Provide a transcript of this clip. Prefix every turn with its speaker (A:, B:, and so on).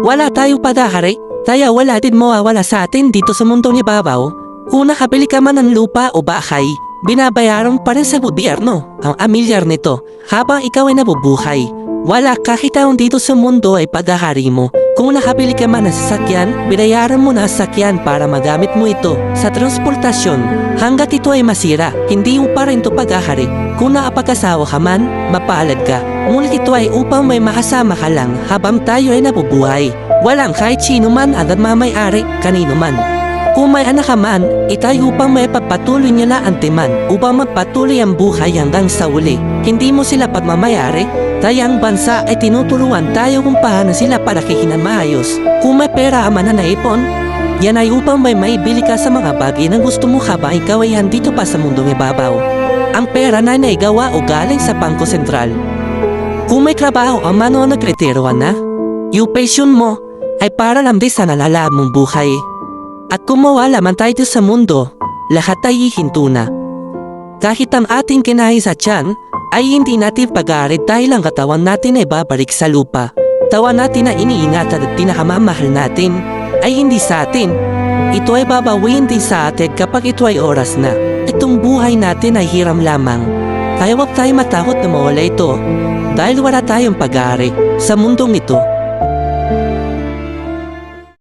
A: Wala tayong padahari, kaya wala din mawawala sa atin dito sa mundong ibabaw. Kung nakabili ka man ng lupa o bahay, binabayaran pa rin sa gobyerno ang amilyar nito habang ikaw ay nabubuhay. Wala kahit taong dito sa mundo ay padahari mo. Kung nakabili ka man ng sasakyan, binayaran mo na sasakyan para magamit mo ito sa transportasyon. Hanggat ito ay masira, hindi mo pa rin ito paghahari. Kung nakapag-asawa ka man, mapalad ka. Ngunit ito ay upang may makasama ka lang habang tayo ay nabubuhay. Walang kahit sino man ang mamayari kanino man. Kung may anak ka man, itay upang may pagpatuloy niya na antiman upang magpatuloy ang buhay hanggang sa uli. Hindi mo sila pagmamayari, kaya ang bansa ay tinutulungan tayo kung paano sila ng maayos. Kung may pera ka man na naipon, yan ay upang may maibili ka sa mga bagay na gusto mo habang ikaw ay andito pa sa mundong ibabaw. Ang pera na naigawa o galing sa Bangko Sentral. Kung may trabaho ang mano na kriteruan na, yung pension mo ay para lang din sa nalala mong buhay. At kung mawala man tayo sa mundo, lahat ay ihinto na. Kahit ang ating kinain sa tiyan, ay hindi natin pag-aarit dahil ang katawan natin ay babalik sa lupa. Tawa natin na iniingatan at pinakamamahal natin ay hindi sa atin. Ito ay babawiin din sa atin kapag ito ay oras na. Itong buhay natin ay hiram lamang. Kaya huwag tayo matakot na mawala ito dahil wala tayong pag-aari sa mundong ito.